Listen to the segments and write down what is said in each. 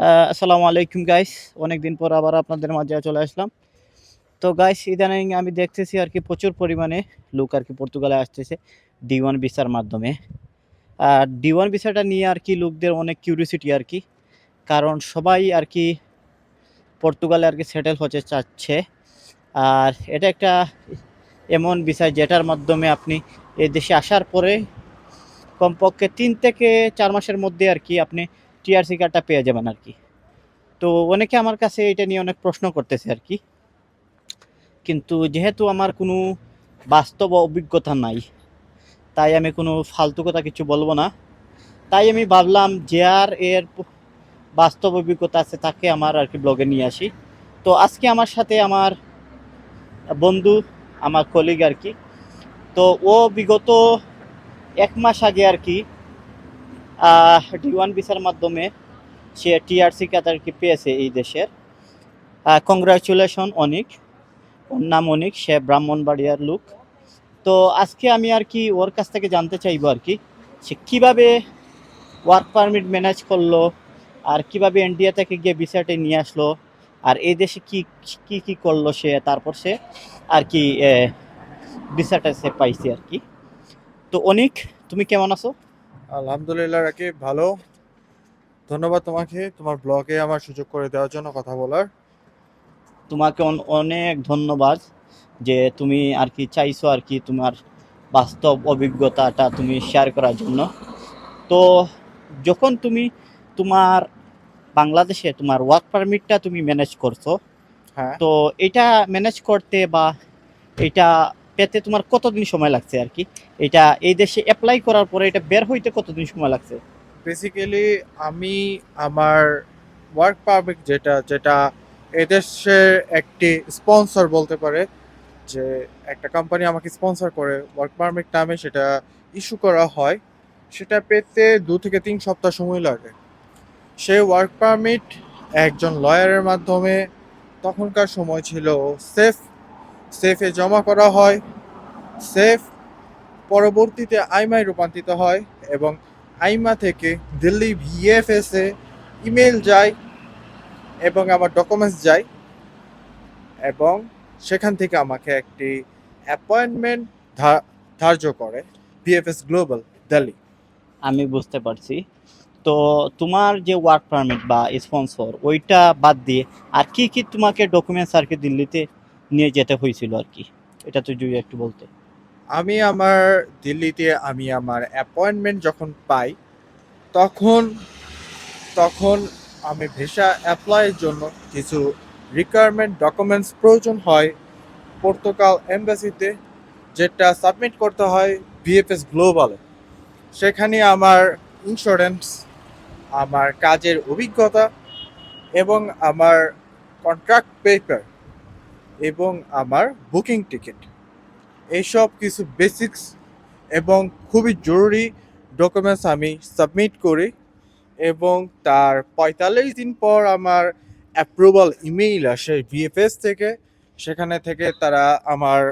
আসসালামু আলাইকুম গাইস অনেকদিন পর আবার আপনাদের মাঝে চলে আসলাম। তো গাইস ইদানিং আমি দেখতেছি আর কি প্রচুর পরিমাণে লোক আর কি পর্তুগালে আসতেছে ডি ওয়ান ভিসার মাধ্যমে। আর ডি ওয়ান ভিসাটা নিয়ে আর কি লোকদের অনেক কিউরিয়াসিটি আর কি। কারণ সবাই আর কি পর্তুগালে আর কি সেটেল হতে চাচ্ছে। আর এটা একটা এমন বিষয় যেটার মাধ্যমে আপনি এ দেশে আসার পরে কমপক্ষে তিন থেকে চার মাসের মধ্যে আর কি আপনি টিআরসি কার্ডটা পেয়ে যাবেন আর কি তো অনেকে আমার কাছে এটা নিয়ে অনেক প্রশ্ন করতেছে আর কি কিন্তু যেহেতু আমার কোনো বাস্তব অভিজ্ঞতা নাই, তাই আমি কোনো ফালতু কথা কিছু বলব না। তাই আমি ভাবলাম যে আর এর বাস্তব অভিজ্ঞতা আছে তাকে আমার আর কি ব্লগে নিয়ে আসি। তো আজকে আমার সাথে আমার বন্ধু, আমার কলিগ আর কি তো ও বিগত এক মাস আগে আর কি ডি ওয়ান ভিসার মাধ্যমে সে টিআরসি কার্ড আর কি পেয়েছে এই দেশের। কংগ্রাচুলেশন অনিক। ওর নাম অনিক, সে ব্রাহ্মণবাড়িয়ার লোক। তো আজকে আমি আর কি ওর কাছ থেকে জানতে চাইব আর কি, সে কীভাবে ওয়ার্ক পারমিট ম্যানেজ করল আর কীভাবে ইন্ডিয়া থেকে গিয়ে ভিসাটা নিয়ে আসলো আর এই দেশে কি কি কি করল সে, তারপর সে আর কি ভিসাটা সে পাইছে আর কি। তো অনিক, তুমি কেমন আছো? আলহামদুলিল্লাহ রাকিব ভালো। ধন্যবাদ তোমাকে তোমার ব্লগে আমার সুযোগ করে দেওয়ার জন্য কথা বলার। তোমাকে অন- অনেক ধন্যবাদ যে তুমি আর কি চাইছো আর কি তোমার বাস্তব অভিজ্ঞতাটা তুমি শেয়ার করার জন্য। তো যখন তুমি তোমার বাংলাদেশে তোমার ওয়ার্ক পারমিটটা তুমি ম্যানেজ করছ হ্যাঁ। তো এটা ম্যানেজ করতে বা এটা পেতে তোমার কতদিন সময় লাগছে আর কি? এটা এই দেশে অ্যাপ্লাই করার পরে এটা বের হইতে কতদিন সময় লাগছে? বেসিক্যালি আমি আমার ওয়ার্ক পারমিট যেটা যেটা এদেশের একটি স্পন্সর বলতে পারে, যে একটা কোম্পানি আমাকে স্পন্সর করে ওয়ার্ক পারমিট নামে সেটা ইস্যু করা হয়, সেটা পেতে দু থেকে তিন সপ্তাহ সময় লাগে। সেই ওয়ার্ক পারমিট একজন লয়ারের মাধ্যমে তখনকার সময় ছিল সেফ সেফে জমা করা হয়। সেফ। পরবর্তীতে আইমায় রূপান্তরিত হয় এবং আইমা থেকে দিল্লি ভিএফএস ইমেল যায় এবং আমার ডকুমেন্টস যায় এবং সেখান থেকে আমাকে একটি অ্যাপয়েন্টমেন্ট ধার্য করে ভিএফএস গ্লোবাল দিল্লি আমি বুঝতে পারছি। তো তোমার যে ওয়ার্ক পারমিট বা স্পন্সর ওইটা বাদ দিয়ে আর কি কি তোমাকে ডকুমেন্টস আর কি দিল্লিতে নিয়ে যেতে হয়েছিল আর কি? এটা তো যদি একটু বলতে। আমি আমার দিল্লিতে আমি আমার অ্যাপয়েন্টমেন্ট যখন পাই, তখন তখন আমি ভিসা অ্যাপ্লাইয়ের জন্য কিছু রিকোয়ারমেন্ট ডকুমেন্টস প্রয়োজন হয় পর্তুগাল এম্বাসিতে যেটা সাবমিট করতে হয় ভিএফএস গ্লোবালে সেখানে আমার ইন্স্যুরেন্স আমার কাজের অভিজ্ঞতা এবং আমার কন্ট্রাক্ট পেপার এবং আমার বুকিং টিকিট এইসব কিছু বেসিক্স এবং খুবই জরুরি ডকুমেন্টস আমি সাবমিট করি এবং তার পঁয়তাল্লিশ দিন পর আমার অ্যাপ্রুভাল ইমেইল আসে ভিএফএস থেকে। সেখানে থেকে তারা আমার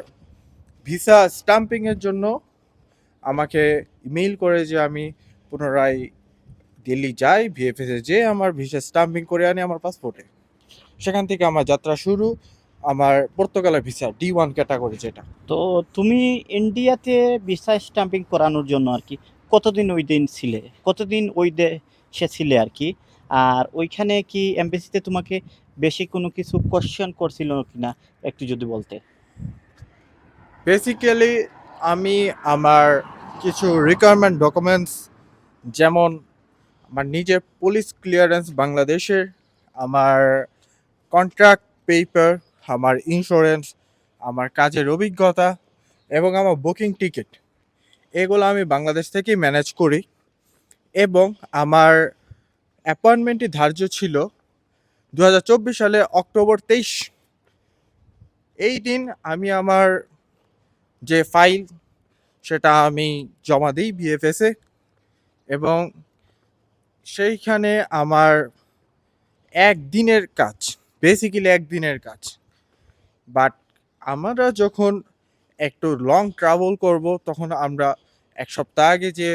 ভিসা স্টাম্পিংয়ের জন্য আমাকে ইমেইল করে যে আমি পুনরায় দিল্লি যাই ভিএফএসে যে আমার ভিসা স্টাম্পিং করে আনি আমার পাসপোর্টে সেখান থেকে আমার যাত্রা শুরু। আমার পর্তুগালের ভিসা ডি ওয়ান ক্যাটাগরি যেটা। তো তুমি ইন্ডিয়াতে ভিসা স্ট্যাম্পিং করানোর জন্য আর কি কতদিন ওই দিন ছিলে? কতদিন ওই দেশে ছিলে আর কি? আর ওইখানে কি এমবেসিতে তোমাকে বেশি কোনো কিছু কোশ্চেন করছিল কিনা একটু যদি বলতে? বেসিক্যালি আমি আমার কিছু রিকোয়ারমেন্ট ডকুমেন্টস যেমন আমার নিজের পুলিশ ক্লিয়ারেন্স বাংলাদেশের আমার কন্ট্রাক্ট পেপার আমার ইন্স্যুরেন্স আমার কাজের অভিজ্ঞতা এবং আমার বুকিং টিকিট এগুলো আমি বাংলাদেশ থেকেই ম্যানেজ করি এবং আমার অ্যাপয়েন্টমেন্টটি ধার্য ছিল দু হাজার চব্বিশ সালে অক্টোবর তেইশ। এই দিন আমি আমার যে ফাইল সেটা আমি জমা দিই বিএফএসে এবং সেইখানে আমার একদিনের কাজ বেসিক্যালি একদিনের কাজ। বাট আমরা যখন একটু লং ট্রাভেল করব, তখন আমরা এক সপ্তাহ আগে যে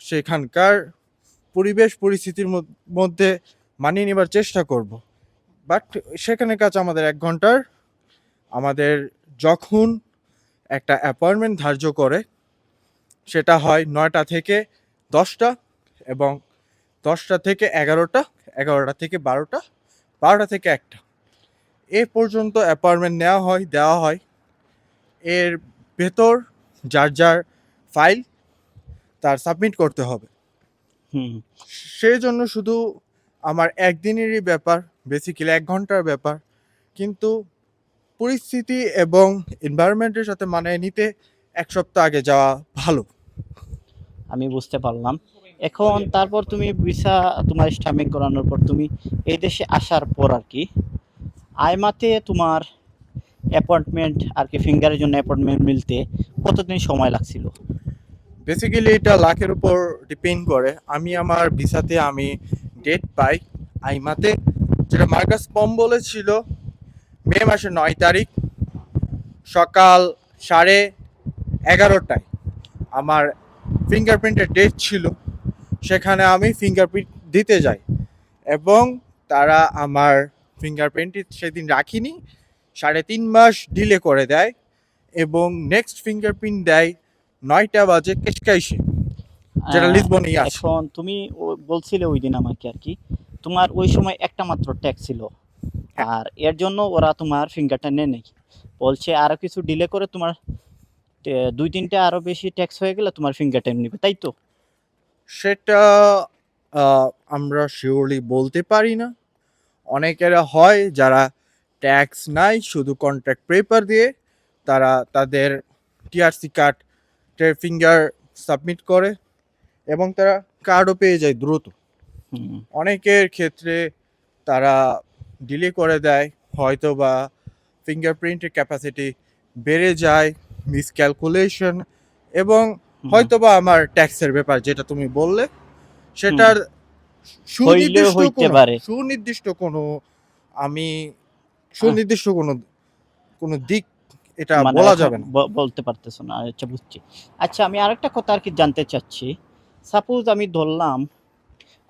সেখানকার পরিবেশ পরিস্থিতির মধ্যে মানিয়ে নেবার চেষ্টা করব। বাট সেখানে কাজ আমাদের এক ঘণ্টার। আমাদের যখন একটা অ্যাপয়েন্টমেন্ট ধার্য করে, সেটা হয় নয়টা থেকে দশটা এবং দশটা থেকে এগারোটা এগারোটা থেকে বারোটা বারোটা থেকে একটা। এ পর্যন্ত অ্যাপয়েন্টমেন্ট নেওয়া হয় দেওয়া হয়। এর ভেতর যার যার ফাইল তার সাবমিট করতে হবে। হুম। সেই জন্য শুধু আমার একদিনেরই ব্যাপার বেসিক্যালি এক ঘণ্টার ব্যাপার। কিন্তু পরিস্থিতি এবং এনভায়রনমেন্টের সাথে মানিয়ে নিতে এক সপ্তাহ আগে যাওয়া ভালো। আমি বুঝতে পারলাম। এখন তারপর তুমি ভিসা তোমার স্টামিক করানোর পর তুমি এই দেশে আসার পর আর কি আইমাতে তোমার অ্যাপয়েন্টমেন্ট আর কি ফিঙ্গারের জন্য অ্যাপয়েন্টমেন্ট মিলতে কতদিন সময় লাগছিল? বেসিক্যালি এটা লাখের উপর ডিপেন্ড করে। আমি আমার ভিসাতে আমি ডেট পাই আইমাতে। যেটা মার্কাস পম বলেছিল মে মাসের নয় তারিখ, সকাল সাড়ে এগারোটায় আমার ফিঙ্গারপ্রিন্টের ডেট ছিল। সেখানে আমি ফিঙ্গারপ্রিন্ট দিতে যাই এবং তারা আমার ফিঙ্গারপ্রিন্ট সেদিন রাখিনি সাড়ে তিন মাস ডিলে করে দেয় এবং নেক্সট ফিঙ্গারপ্রিন্ট দেয় নয়টা বাজে কেসকাইশে যেটা লিসবনেই আছে। এখন তুমি বলছিলে ওই দিন আমাকে আর কি তোমার ওই সময় একটা মাত্র ট্যাক্স ছিল হ্যাঁ। আর এর জন্য ওরা তোমার ফিঙ্গারটা নেয় নাই। বলছে আরও কিছু ডিলে করে তোমার দুই তিনটা আরও বেশি ট্যাক্স হয়ে গেলে তোমার ফিঙ্গারটা নেবে তাই তো? সেটা আমরা শিওরলি বলতে পারি না। অনেকেরা হয় যারা ট্যাক্স নাই শুধু কন্ট্রাক্ট পেপার দিয়ে তারা তাদের টিআরসি কার্ড ফিঙ্গার সাবমিট করে এবং তারা কার্ডও পেয়ে যায় দ্রুত অনেকের ক্ষেত্রে তারা ডিলে করে দেয় হয়তো বা ফিঙ্গারপ্রিন্টের ক্যাপাসিটি বেড়ে যায় মিসক্যালকুলেশন এবং। হয়তো বা আমার ট্যাক্সের ব্যাপার যেটা তুমি বললে সেটার হইতে কোনো পারে। সুনির্দিষ্ট কোনো আমি সুনির্দিষ্ট কোনো কোনো দিক এটা মানে বলা যাবে না। বলতে পারতেছো না আচ্ছা বুঝছি। আচ্ছা আমি আরেকটা কথা আর কি জানতে চাচ্ছি। সাপোজ আমি ধরলাম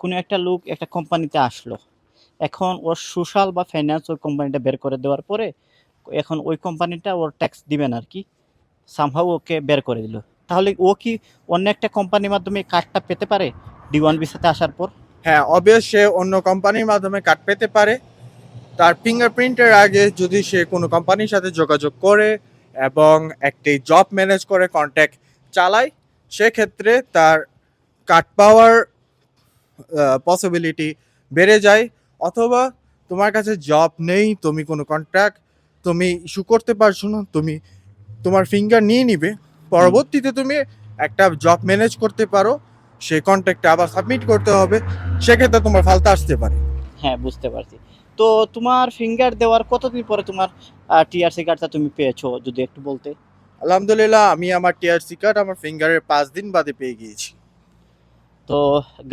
কোনো একটা লোক একটা কোম্পানিতে আসলো। এখন ওর সোশ্যাল বা ফাইন্যান্স ওই কোম্পানিটা বের করে দেওয়ার পরে এখন ওই কোম্পানিটা ওর ট্যাক্স দিবেন আর কি। সামহাও ওকে বের করে দিল। তাহলে ও কি অন্য একটা কোম্পানির মাধ্যমে কার্ডটা পেতে পারে? ডি ওয়ান ভিসাতে আসার পর? হ্যাঁ অবভিয়াস সে অন্য কোম্পানির মাধ্যমে কার্ড পেতে পারে। তার ফিঙ্গারপ্রিন্টের আগে যদি সে কোনো কোম্পানির সাথে যোগাযোগ করে এবং একটি জব ম্যানেজ করে কন্ট্যাক্ট চালায়, সেক্ষেত্রে তার কার্ড পাওয়ার পসিবিলিটি বেড়ে যায়। অথবা তোমার কাছে জব নেই, তুমি কোনো কন্ট্রাক্ট তুমি ইস্যু করতে পারছ না, তুমি তোমার ফিঙ্গার নিয়ে নিবে। পরবর্তীতে তুমি একটা জব ম্যানেজ করতে পারো। সেই কন্ট্রাক্টটা আবার সাবমিট করতে হবে সেক্ষেত্রে তোমার ফালতে আসতে পারে। হ্যাঁ বুঝতে পারছি। তো তোমার ফিঙ্গার দেওয়ার কতদিন পরে তোমার টিআরসি কার্ডটা তুমি পেয়েছ যদি একটু বলতে? আলহামদুলিল্লাহ আমি আমার টিআরসি কার্ড আমার ফিঙ্গারের পাঁচ দিন বাদে পেয়ে গিয়েছি। তো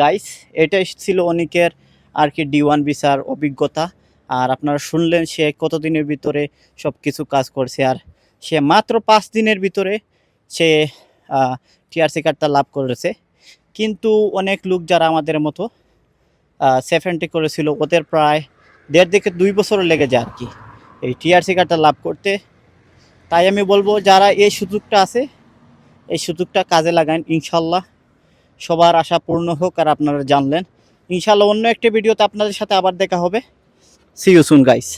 গাইস এটাই ছিল অনেকের আর কি ডি ওয়ান ভিসার অভিজ্ঞতা। আর আপনারা শুনলেন সে কতদিনের ভিতরে সব কিছু কাজ করছে আর সে মাত্র পাঁচ দিনের ভিতরে সে টিআরসি কার্ডটা লাভ করেছে। কিন্তু অনেক লোক যারা আমাদের মতো সেভেন্টি করেছিল, ওদের প্রায় দেড় থেকে দুই বছর লেগে যায় আর কি। এই টিআরসি কার্ডটা লাভ করতে। তাই আমি বলব, যারা এই সুযোগটা আছে, এই সুযোগটা কাজে লাগান, ইনশাল্লাহ। সবার আশা পূর্ণ হোক আর আপনারা জানলেন। ইনশাল্লাহ অন্য একটা ভিডিওতে আপনাদের সাথে আবার দেখা হবে। C you soon guys